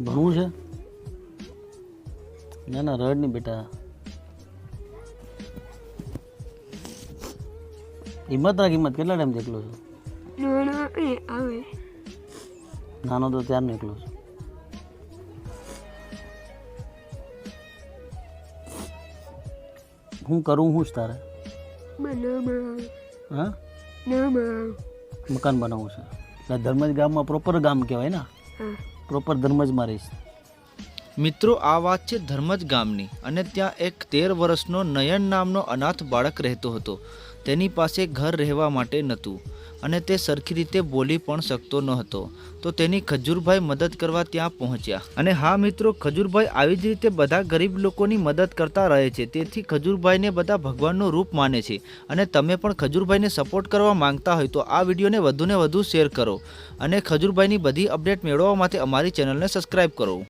ભણવું છે? ના ના, રડ નહીં બેટા. હિંમત રાખ, હિંમત. કેટલા ટાઈમથી એકલો છો? નાના તો ત્યારનો એકલો છું. હું કરું, હું જ તારે? હા? મકાન બનાવવું છે. ધર્મજ ગામમાં પ્રોપર ગામ કહેવાય ને? પ્રોપર ધર્મજમાં રહીશ. મિત્રો, આ વાત છે ધર્મજ ગામની અને ત્યાં એક તેર વર્ષનો નયન નામનો અનાથ બાળક રહેતો હતો. તેની પાસે ઘર રહેવા માટે નહોતું. અને તે સરખી રીતે બોલી પણ શકતો ન હતો. તો તેની ખજૂરભાઈ મદદ કરવા ત્યાં પહોંચ્યા. અને હા મિત્રો, ખજૂરભાઈ આવી જ રીતે બધા ગરીબ લોકોની મદદ કરતા રહે છે. તેથી ખજૂરભાઈને બધા ભગવાનનું રૂપ માને છે. અને તમે પણ ખજૂરભાઈને સપોર્ટ કરવા માંગતા હોય તો આ વિડીયોને વધુને વધુ શેર કરો. અને ખજૂરભાઈની બધી અપડેટ મેળવવા માટે અમારી ચેનલને સબસ્ક્રાઈબ કરો.